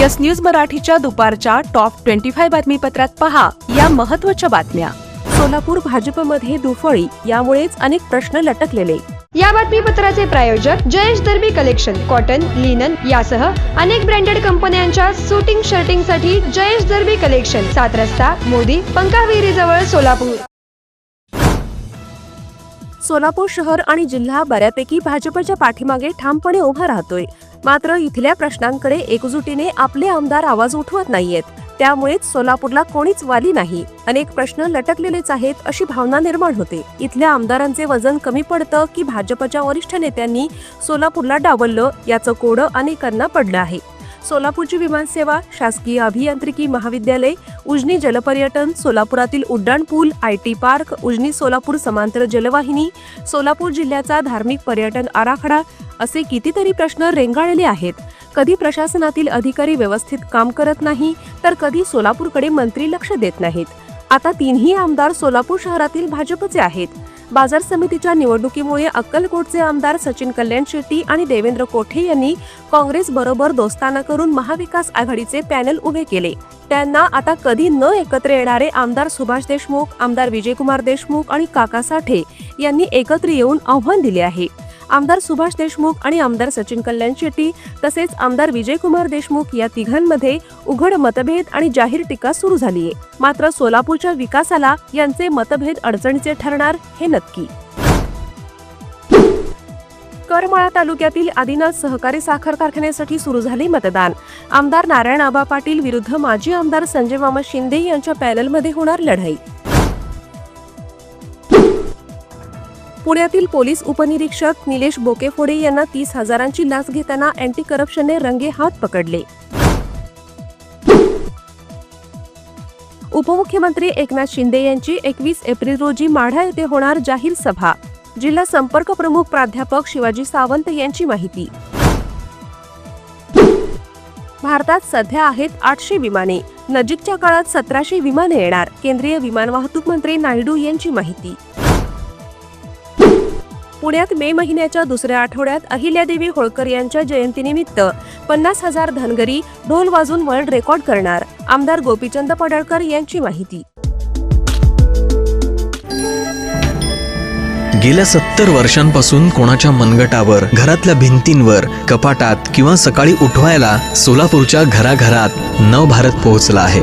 Yes news मराठीच्या दुपारच्या top twenty five बातमीपत्रात पहा या महत्त्वाच्या बातम्या. सोलापूर भाजपमध्ये दुफळी यामुळेच अनेक प्रश्न लटकलेले. या बातमीपत्राचे प्रायोजक Jayesh Darbi collection cotton linen यासह अनेक ब्रँडेड कंपन्यांच्या सुटिंग शर्टिंगसाठी जयेश दर्बी कलेक्शन सात रस्ता मोदी पंकाविहिरी जवळ सोलापूर. सोलापूर शहर आणि जिल्हा बऱ्यापैकी भाजपच्या पाठीमागे ठामपणे उभा राहतोय. मात्र इथल्या प्रश्नांकडे एकजुटीने आपले आमदार आवाज उठवत नाहीयेत. त्यामुळेच सोलापूरला कोणीच वाली नाही. अनेक प्रश्न लटकलेलेच आहेत अशी भावना निर्माण होते. इथल्या आमदारांचे वजन कमी पडतं की भाजपच्या वरिष्ठ नेत्यांनी सोलापूरला डावललं याचं कोडं अनेकांना पडलं आहे. सोलापूरची विमानसेवा शासकीय अभियांत्रिकी महाविद्यालय उजनी जलपर्यटन सोलापुरातील उड्डाण पूल I T park Ujani Solapur समांतर जलवाहिनी सोलापूर जिल्ह्याचा धार्मिक पर्यटन आराखडा असे कितीतरी प्रश्न रेंगाळले आहेत. कधी प्रशासनातील अधिकारी व्यवस्थित काम करत नाही तर कधी सोलापूरकडे मंत्री लक्ष देत नाहीत. आता तीनही आमदार सोलापूर शहरातील भाजपचे आहेत. बाजार समितीच्या निवडणुकीमुळे अक्कलकोटचे आमदार सचिन कल्याण शेट्टी आणि देवेंद्र कोठे यांनी काँग्रेस बरोबर दोस्ताना करून महाविकास आघाडीचे पॅनल उभे केले. त्यांना आता कधी न एकत्र येणारे आमदार सुभाष देशमुख आमदार विजयकुमार देशमुख आणि काका साठे यांनी एकत्र येऊन आव्हान दिले आहे. आमदार सुभाष देशमुख आणि आमदार सचिन कल्याण शेट्टी तसेच आमदार विजयकुमार देशमुख या तिघांमध्ये उघड मतभेद आणि जाहीर टीका सुरू झाली आहे मात्र सोलापूरच्या विकासाला यांचे मतभेद अडचणीचे ठरणार हे नक्की. करमाळा तालुक्यातील आदिनाथ सहकारी साखर कारखान्यासाठी सुरू झाले मतदान. आमदार नारायण आबा पाटील विरुद्ध माजी आमदार संजय मामा शिंदे यांच्या पॅनलमध्ये होणार लढाई. पुण्यातील पोलीस उपनिरीक्षक निलेश बोकेफोडे यांना तीस हजारांची लाच घेताना अँटी करप्शनने रंगे हात पकडले. उपमुख्यमंत्री एकनाथ शिंदे यांची एकवीस एप्रिल रोजी माढा येथे होणार जाहीर सभा. जिल्हा संपर्क प्रमुख प्राध्यापक शिवाजी सावंत यांची माहिती. भारतात सध्या आहेत आठशे विमाने. नजीकच्या काळात सतराशे विमाने येणार. केंद्रीय विमान वाहतूक मंत्री नायडू यांची माहिती. पुण्यात मे महिन्याच्या दुसऱ्या आठवड्यात अहिल्यादेवी होळकर यांच्या जयंतीनिमित्त पन्नास हजार धनगरी ढोल वाजून वर्ल्ड रेकॉर्ड करणार आमदार गोपीचंद पडळकर यांची माहिती. गेल्या सत्तर वर्षांपासून कोणाच्या मनगटावर घरातल्या भिंतींवर कपाटात किंवा सकाळी उठवायला सोलापूरच्या घराघरात नवभारत पोहोचला आहे.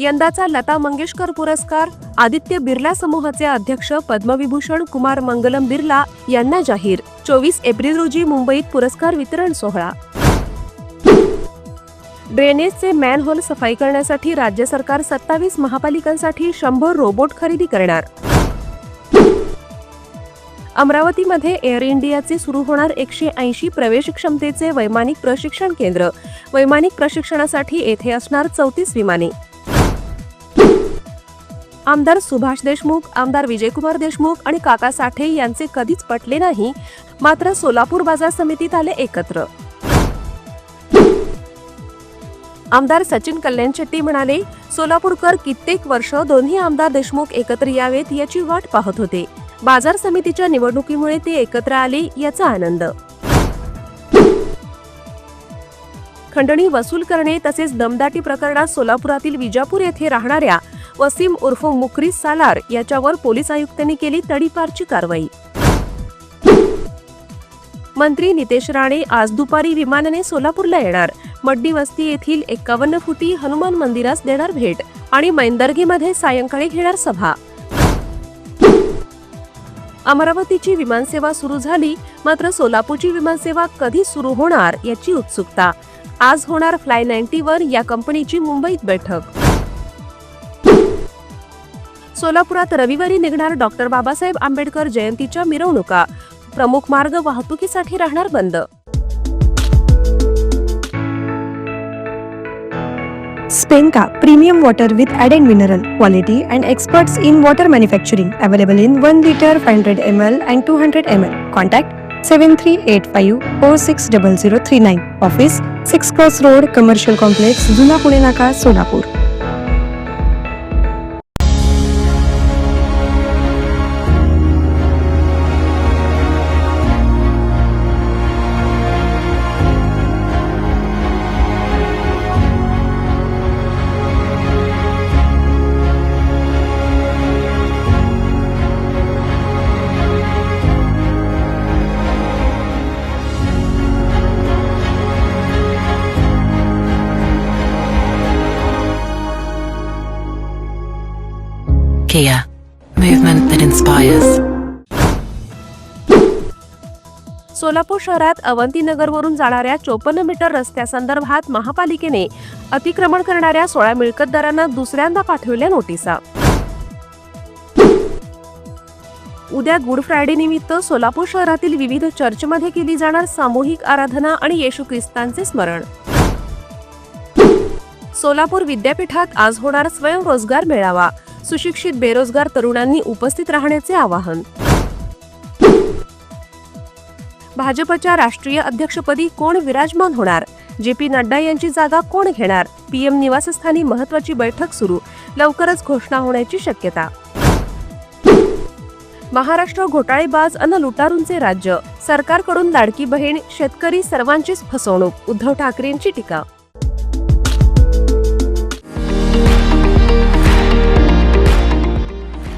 यंदाचा लता मंगेशकर पुरस्कार आदित्य बिर्ला समूहाचे अध्यक्ष पद्मविभूषण कुमार मंगलम बिर्ला यांना जाहीर. चोवीस एप्रिल रोजी मुंबईत पुरस्कार वितरण सोहळा. ड्रेनेजचे मॅनहोल सफाई करण्यासाठी राज्य सरकार सत्तावीस महापालिकांसाठी शंभर रोबोट खरेदी करणार. अमरावतीमध्ये एअर इंडियाचे सुरू होणार एकशे ऐंशी प्रवेश क्षमतेचे वैमानिक प्रशिक्षण केंद्र. वैमानिक प्रशिक्षणासाठी येथे असणार चौतीस विमाने. आमदार सुभाष देशमुख आमदार विजयकुमार देशमुख आणि काका साठे यांचे कधीच पटले नाही. मात्र सोलापूर बाजार समितीत आले एकत्र. आमदार सचिन कल्याण शेट्टी म्हणाले सोलापूरकर कित्येक वर्ष दोन्ही आमदार देशमुख एकत्र यावेत याची वाट पाहत होते. बाजार समितीच्या निवडणुकीमुळे ते एकत्र आले याचा आनंद. खंडणी वसूल करणे तसेच दमदाटी प्रकरणात सोलापुरातील विजापूर येथे राहणाऱ्या वसीम उर्फ मुक्रीस सालार याच्यावर पोलीस आयुक्तांनी केली तडीपारची कारवाई. मंत्री नितेश राणे आज दुपारी विमानाने सोलापूरला येणार. मड्डी वस्ती येथील एकावन्न फुटी हनुमान मंदिरास देणार भेट आणि मैंदर्गीमध्ये सायंकाळी घेणार सभा. अमरावतीची विमानसेवा सुरू झाली मात्र सोलापूरची विमानसेवा कधी सुरू होणार याची उत्सुकता. आज होणार फ्लाय नाईन्टीवर या कंपनीची मुंबईत बैठक. सोलापुरात रविवारी निघणार डॉक्टर बाबासाहेब आंबेडकर जयंतीच्या मिरवणुका प्रमुख मार्ग वाहतुकीसाठी राहणार बंद स्पेनका premium water with add and mineral quality and experts in water manufacturing available in one litre five hundred M L and two hundred M L contact seven three eight five four six double zero three nine office six cross road commercial complex जुना पुणे नाका Solapur Kia, movement that inspires. Solapur शहरात अवंतीनगरवरून जाणाऱ्या चोपन्न metre रस्त्यासंदर्भात महापालिकेने अतिक्रमण करणाऱ्या सोळा मिळकतदारांना दुसऱ्यांदा पाठवल्या नोटिसा. उद्या गुड फ्रायडे निमित्त सोलापूर शहरातील विविध चर्चमध्ये केली जाणार सामूहिक आराधना आणि येशू ख्रिस्तांचे स्मरण. सोलापूर विद्यापीठात आज होणार स्वयंरोजगार मेळावा. सुशिक्षित बेरोजगार तरुणांनी उपस्थित राहण्याचे आवाहन. भाजपच्या राष्ट्रीय अध्यक्षपदी कोण विराजमान होणार? जे पी नड्डा यांची जागा कोण घेणार? पीएम निवासस्थानी महत्वाची बैठक सुरू. लवकरच घोषणा होण्याची शक्यता. महाराष्ट्र घोटाळेबाज अन लुटारूंचे राज्य. सरकारकडून लाडकी बहीण शेतकरी सर्वांचीच फसवणूक. उद्धव ठाकरेंची टीका.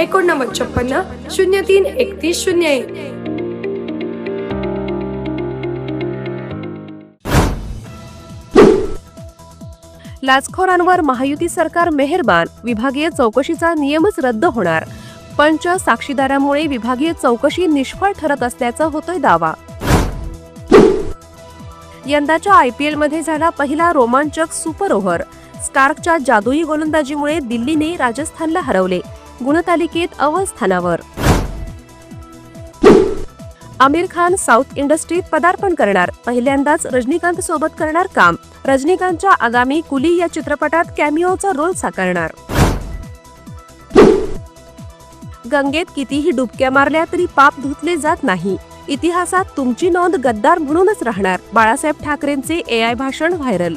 एकोणनव्वद छप्पन्न शून्य तीन एकतीस शून्य एक. लाचखोरांवर महायुती सरकार मेहरबान विभागीय चौकशीचा नियमच रद्द होणार. पंच साक्षीदारामुळे विभागीय चौकशी निष्फळ ठरत असल्याचा होतोय दावा. यंदाच्या आय पी मध्ये झाला पहिला रोमांचक सुपर ओव्हर स्टार्कच्या जादुई गोलंदाजीमुळे दिल्लीने राजस्थानला हरवले. गुणतालिकेत अव्वल स्थानावर. आमिर खान साऊथ इंडस्ट्रीत पदार्पण करणार. पहिल्यांदाच रजनीकांत सोबत करणार काम. रजनीकांतच्या आगामी कुली या चित्रपटात कॅमिओचा रोल साकारणार. गंगेत कितीही डुबक्या मारल्या तरी पाप धुतले जात नाही. इतिहासात तुमची नोंद गद्दार म्हणूनच राहणार. बाळासाहेब ठाकरेंचे एआय भाषण व्हायरल.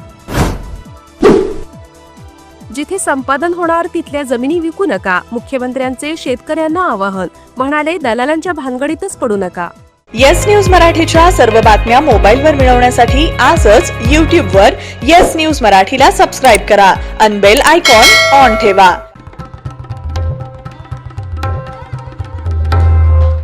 जिथे संपादन होणार तिथल्या जमिनी विकू नका. मुख्यमंत्र्यांचे शेतकऱ्यांना आवाहन. म्हणाले दलालांच्या भानगडीतच पडू नका. येस न्यूज मराठीच्या सर्व बातम्या मोबाईलवर मिळवण्यासाठी आजच यूट्यूबवर येस न्यूज मराठीला सबस्क्राईब करा. अनबेल आयकॉन ऑन ठेवा.